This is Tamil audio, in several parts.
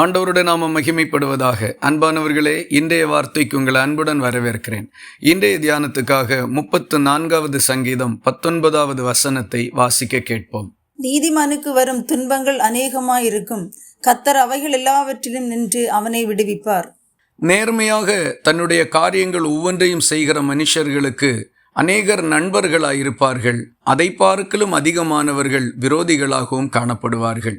ஆண்டவருடைய நாம மகிமைப்படுவதாக. அன்பானவர்களே இன்றைய வார்த்தைக்கு உங்களை அன்புடன் வரவேற்கிறேன். இன்றைய தியானத்துக்காக முப்பத்து நான்காவது சங்கீதம் பத்தொன்பதாவது வசனத்தை வாசிக்க கேட்போம். நீதிமானுக்கு வரும் துன்பங்கள் அநேகமாயிருக்கும். கத்தர் அவைகள் எல்லாவற்றிலும் நின்று அவனை விடுவிப்பார். நேர்மையாக தன்னுடைய காரியங்கள் ஒவ்வொன்றையும் செய்கிற மனுஷர்களுக்கு அநேகர் நண்பர்களாயிருப்பார்கள். அதை பார்க்கலும் அதிகமானவர்கள் விரோதிகளாகவும் காணப்படுவார்கள்.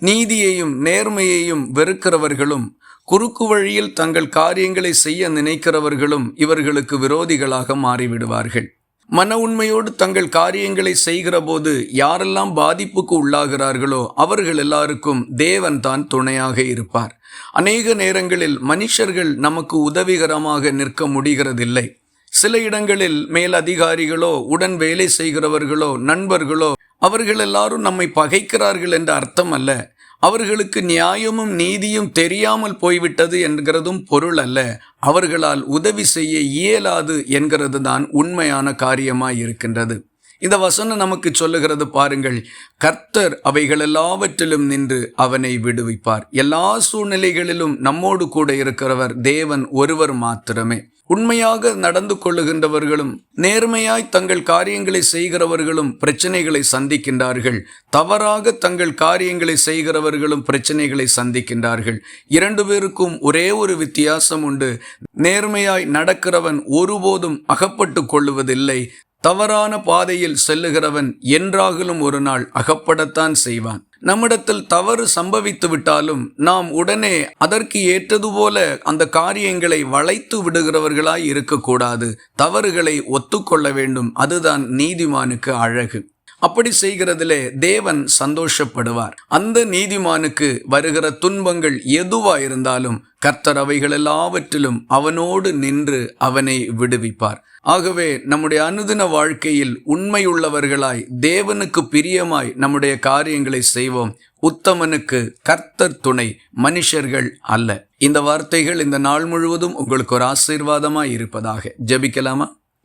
நீதியையும் நேர்மையையும் வெறுக்கிறவர்களும் குறுக்கு வழியில் தங்கள் காரியங்களை செய்ய நினைக்கிறவர்களும் இவர்களுக்கு விரோதிகளாக மாறிவிடுவார்கள். மன உண்மையோடு தங்கள் காரியங்களை செய்கிறபோது யாரெல்லாம் பாதிப்புக்கு உள்ளாகிறார்களோ அவர்கள் எல்லாருக்கும் தேவன் தான் துணையாக இருப்பார். அநேக நேரங்களில் மனுஷர்கள் நமக்கு உதவிகரமாக நிற்க முடிகிறதில்லை. சில இடங்களில் மேல் அதிகாரிகளோ உடன் வேலை செய்கிறவர்களோ நண்பர்களோ அவர்கள் எல்லாரும் நம்மை பகைக்கிறார்கள் என்ற அர்த்தம் அல்ல. அவர்களுக்கு நியாயமும் நீதியும் தெரியாமல் போய்விட்டது என்கிறதும் பொருள் அல்ல. அவர்களால் உதவி செய்ய இயலாது என்கிறது தான் உண்மையான காரியமாய் இருக்கின்றது. இந்த வசனம் நமக்கு சொல்லுகிறது பாருங்கள் கர்த்தர் அவைகள் எல்லாவற்றிலும் நின்று அவனை விடுவிப்பார். எல்லா சூழ்நிலைகளிலும் நம்மோடு கூட இருக்கிறவர் தேவன் ஒருவர் மாத்திரமே. உண்மையாக நடந்து கொள்ளுகின்றவர்களும் நேர்மையாய் தங்கள் காரியங்களை செய்கிறவர்களும் பிரச்சனைகளை சந்திக்கின்றார்கள். தவறாக தங்கள் காரியங்களை செய்கிறவர்களும் பிரச்சனைகளை சந்திக்கின்றார்கள். இரண்டு பேருக்கும் ஒரே ஒரு வித்தியாசம் உண்டு. நேர்மையாய் நடக்கிறவன் ஒருபோதும் அகப்பட்டு கொள்ளுவதில்லை. தவறான பாதையில் செல்லுகிறவன் என்றாகலும் ஒரு நாள் அகப்படத்தான் செய்வான். நம்மிடத்தில் தவறு சம்பவித்து விட்டாலும் நாம் உடனே அதற்கு ஏற்றது போல அந்த காரியங்களை வளைத்து விடுகிறவர்களாய் இருக்கக்கூடாது. தவறுகளை ஒத்துக்கொள்ள வேண்டும். அதுதான் நீதிமானுக்கு அழகு. அப்படி செய்கிறதிலே தேவன் சந்தோஷப்படுவார். அந்த நீதிமானுக்கு வருகிற துன்பங்கள் எதுவா இருந்தாலும் கர்த்தர் அவைகள் எல்லாவற்றிலும் அவனோடு நின்று அவனை விடுவிப்பார். ஆகவே நம்முடைய அனுதின வாழ்க்கையில் உண்மையுள்ளவர்களாய் தேவனுக்கு பிரியமாய் நம்முடைய காரியங்களை செய்வோம். உத்தமனுக்கு கர்த்தர் துணை மனுஷர்கள் அல்ல. இந்த வார்த்தைகள் இந்த நாள் முழுவதும் உங்களுக்கு ஒரு ஆசீர்வாதமாய் இருப்பதாக. ஜெபிக்கலாமா?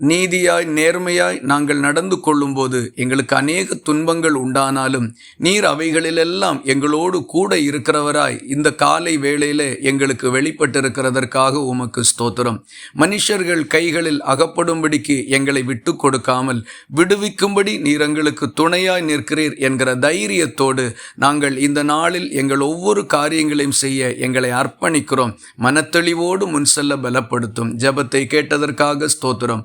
நீதியாய் நேர்மையாய் நாங்கள் நடந்து கொள்ளும்போது எங்களுக்கு அநேக துன்பங்கள் உண்டானாலும் நீர் அவைகளிலெல்லாம் எங்களோடு கூட இருக்கிறவராய் இந்த காலை வேளையில எங்களுக்கு வெளிப்பட்டிருக்கிறதற்காக உமக்கு ஸ்தோத்திரம். மனுஷர்கள் கைகளில் அகப்படும்படிக்கு எங்களை விட்டு கொடுக்காமல் விடுவிக்கும்படி நீர் எங்களுக்கு துணையாய் நிற்கிறீர் என்கிற தைரியத்தோடு நாங்கள் இந்த நாளில் எங்கள் ஒவ்வொரு காரியங்களையும் செய்ய எங்களை அர்ப்பணிக்கிறோம். மனத்தெளிவோடு முன் செல்ல பலப்படுத்தும். ஜெபத்தை கேட்டதற்காக ஸ்தோத்திரம்.